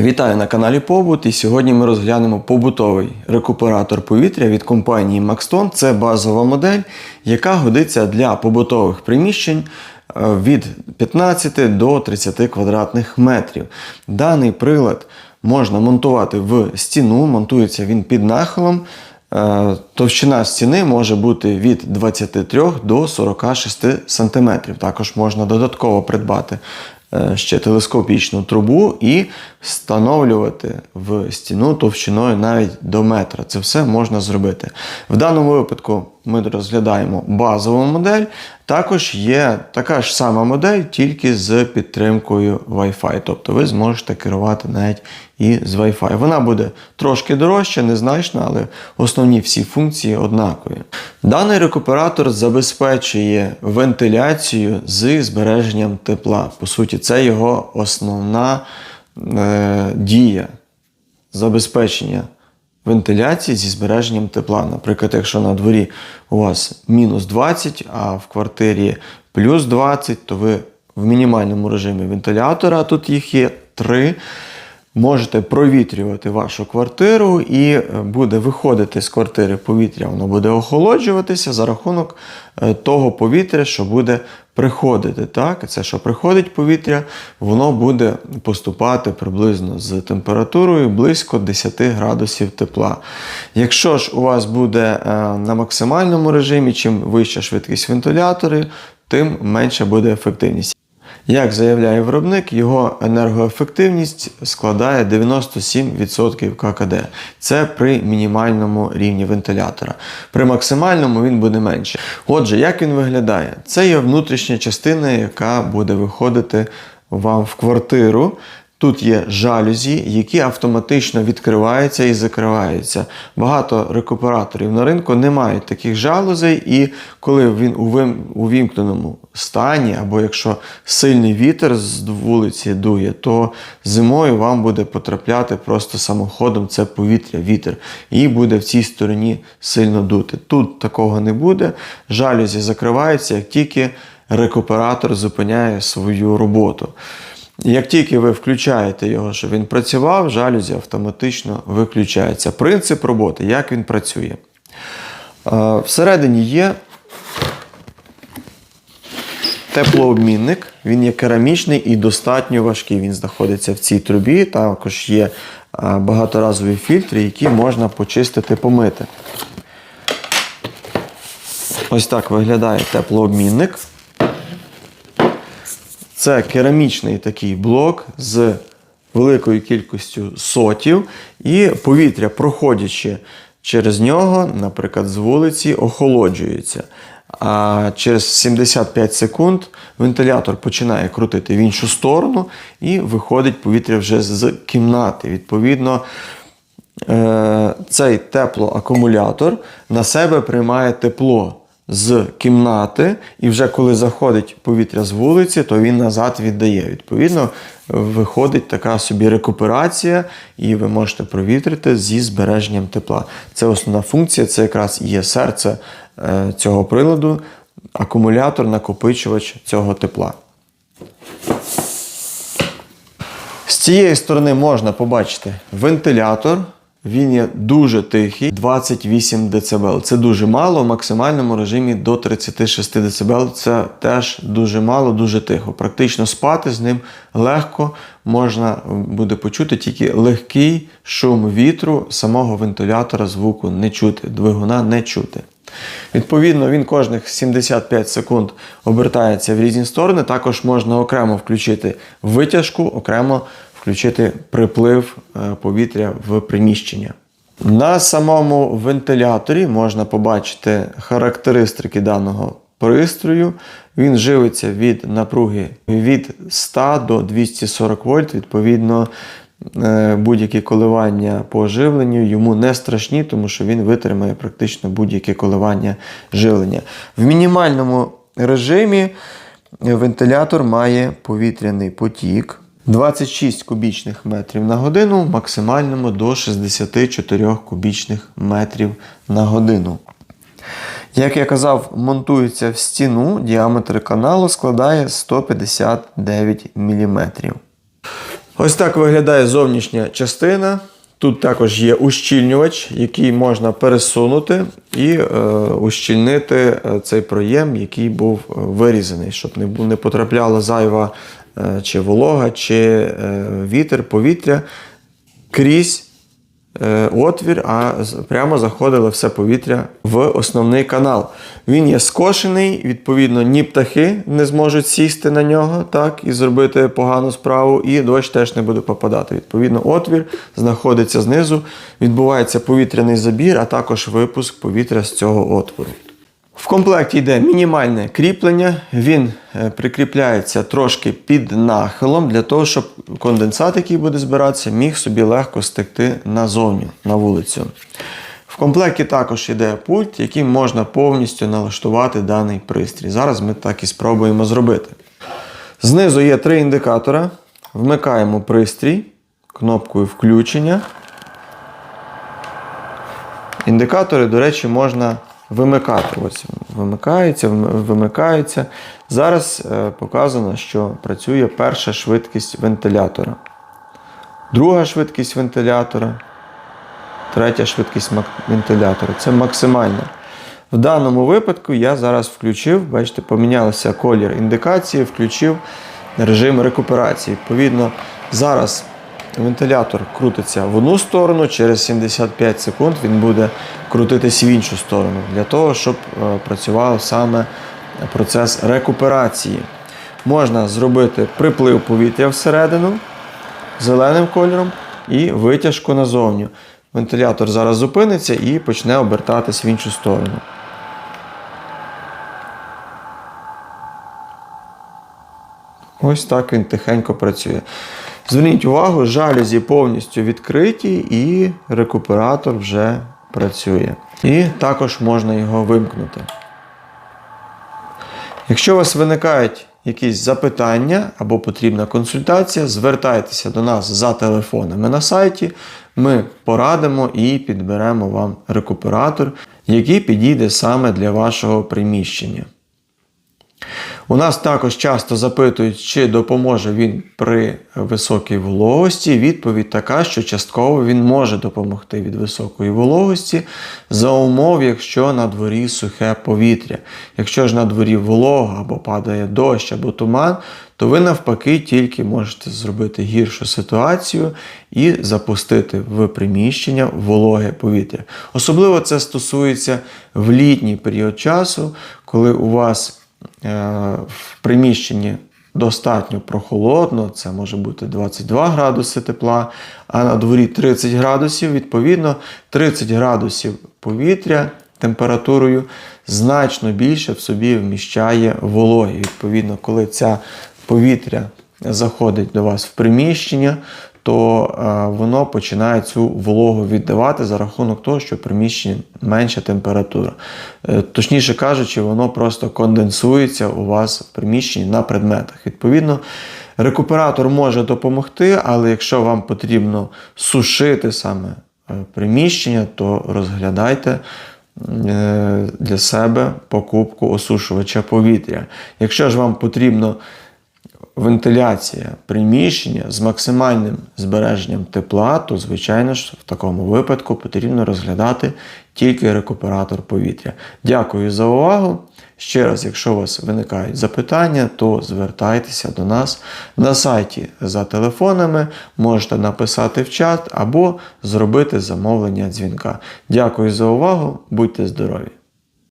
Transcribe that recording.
Вітаю на каналі Побут і сьогодні ми розглянемо побутовий рекуператор повітря від компанії Maxton. Це базова модель, яка годиться для побутових приміщень е, від 15 до 30 квадратних метрів. Даний прилад можна монтувати в стіну, монтується він під нахилом. Е, Товщина стіни може бути від 23 до 46 см. Також можна додатково придбати ще телескопічну трубу і встановлювати в стіну товщиною навіть до метра. Це все можна зробити. В даному випадку ми розглядаємо базову модель. Також є така ж сама модель, тільки з підтримкою Wi-Fi. Тобто ви зможете керувати навіть і з Wi-Fi. Вона буде трошки дорожча, незначно, але основні всі функції однакові. Даний рекуператор забезпечує вентиляцію з збереженням тепла. По суті, це його основна е, дія забезпечення вентиляції зі збереженням тепла. Наприклад, якщо на дворі у вас мінус 20, а в квартирі плюс 20, то ви в мінімальному режимі вентилятора, тут їх є 3, можете провітрювати вашу квартиру і е, буде виходити з квартири повітря, воно буде охолоджуватися за рахунок е, того повітря, що буде приходити. Так? Це, що приходить повітря, воно буде поступати приблизно з температурою близько 10 градусів тепла. Якщо ж у вас буде е, на максимальному режимі, чим вища швидкість вентилятори, тим менша буде ефективність. Як заявляє виробник, його енергоефективність складає 97% ККД. Це при мінімальному рівні вентилятора. При максимальному він буде менше. Отже, як він виглядає? Це є внутрішня частина, яка буде виходити вам в квартиру. Тут є жалюзі, які автоматично відкриваються і закриваються. Багато рекуператорів на ринку не мають таких жалузей, і коли він у вим- у вімкненому стані, або якщо сильний вітер з вулиці дує, то зимою вам буде потрапляти просто самоходом це повітря, вітер, і буде в цій стороні сильно дути. Тут такого не буде. Жалюзі закриваються, як тільки рекуператор зупиняє свою роботу. Як тільки ви включаєте його, щоб він працював, жалюзі автоматично виключається. Принцип роботи, як він працює. Всередині є теплообмінник, він є керамічний і достатньо важкий. Він знаходиться в цій трубі. Також є е, багаторазові фільтри, які можна почистити, помити. Ось так виглядає теплообмінник. Це керамічний такий блок з великою кількістю сотів, і повітря, проходячи через нього, наприклад, з вулиці, охолоджується. А через 75 секунд вентилятор починає крутити в іншу сторону і виходить повітря вже з кімнати. Відповідно, е, цей теплоакумулятор на себе приймає тепло з кімнати, і вже коли заходить повітря з вулиці, то він назад віддає. Відповідно, виходить така собі рекуперація, і ви можете провітрити зі збереженням тепла. Це основна функція, це якраз і є серце е, цього приладу, акумулятор, накопичувач цього тепла. З цієї сторони можна побачити вентилятор. Він є дуже тихий, 28 дБ. Це дуже мало, в максимальному режимі до 36 дБ. Це теж дуже мало, дуже тихо. Практично спати з ним легко можна буде почути тільки легкий шум вітру, самого вентилятора звуку не чути, двигуна не чути. Відповідно, він кожних 75 секунд обертається в різні сторони. Також можна окремо включити витяжку, окремо включити приплив е, повітря в приміщення. На самому вентиляторі можна побачити характеристики даного пристрою. Він живиться від напруги від 100 до 240 вольт. Відповідно, е, будь-які коливання по живленню йому не страшні, тому що він витримає практично будь-які коливання живлення. В мінімальному режимі вентилятор має повітряний потік. 26 кубічних метрів на годину, в максимальному до 64 кубічних метрів на годину. Як я казав, монтується в стіну, діаметр каналу складає 159 мм. Ось так виглядає зовнішня частина. Тут також є ущільнювач, який можна пересунути і е, ущільнити е, цей проєм, який був е, вирізаний, щоб не, не потрапляла зайва чи волога, чи е, вітер, повітря крізь е, отвір, а прямо заходило все повітря в основний канал. Він є скошений, відповідно, ні птахи не зможуть сісти на нього так, і зробити погану справу, і дощ теж не буде попадати. Відповідно, отвір знаходиться знизу, відбувається повітряний забір, а також випуск повітря з цього отвору. В комплекті йде мінімальне кріплення, він е, прикріпляється трошки під нахилом для того, щоб конденсат, який буде збиратися, міг собі легко стекти назовні на вулицю. В комплекті також йде пульт, яким можна повністю налаштувати даний пристрій. Зараз ми так і спробуємо зробити. Знизу є три індикатора. Вмикаємо пристрій кнопкою включення. Індикатори, до речі, можна вимикати. Ось вимикаються, вм- вимикаються. Зараз е, показано, що працює перша швидкість вентилятора, друга швидкість вентилятора, третя швидкість вентилятора. Це максимальна. В даному випадку я зараз включив, бачите, помінялися колір індикації, включив режим рекуперації. Відповідно, зараз вентилятор крутиться в одну сторону, через 75 секунд він буде крутитись в іншу сторону, для того, щоб е, працював саме процес рекуперації. Можна зробити приплив повітря всередину зеленим кольором і витяжку назовню. Вентилятор зараз зупиниться і почне обертатись в іншу сторону. Ось так він тихенько працює. Зверніть увагу, жалюзі повністю відкриті і рекуператор вже працює. І також можна його вимкнути. Якщо у вас виникають якісь запитання або потрібна консультація, звертайтеся до нас за телефонами на сайті. Ми порадимо і підберемо вам рекуператор, який підійде саме для вашого приміщення. У нас також часто запитують, чи допоможе він при високій вологості. Відповідь така, що частково він може допомогти від високої вологості за умов, якщо на дворі сухе повітря. Якщо ж на дворі волога або падає дощ або туман, то ви навпаки тільки можете зробити гіршу ситуацію і запустити в приміщення вологе повітря. Особливо це стосується в літній період часу, коли у вас в приміщенні достатньо прохолодно, це може бути 22 градуси тепла, а на дворі 30 градусів, відповідно, 30 градусів повітря температурою значно більше в собі вміщає вологи. Відповідно, коли ця повітря заходить до вас в приміщення, то е, воно починає цю вологу віддавати за рахунок того, що в приміщенні менша температура. Е, Точніше кажучи, воно просто конденсується у вас в приміщенні на предметах. Відповідно, рекуператор може допомогти, але якщо вам потрібно сушити саме е, приміщення, то розглядайте для себе покупку осушувача повітря. Якщо ж вам потрібно вентиляція приміщення з максимальним збереженням тепла, то, звичайно ж, в такому випадку потрібно розглядати тільки рекуператор повітря. Дякую за увагу. Ще раз, якщо у вас виникають запитання, то звертайтеся до нас на сайті за телефонами, можете написати в чат або зробити замовлення дзвінка. Дякую за увагу, будьте здорові!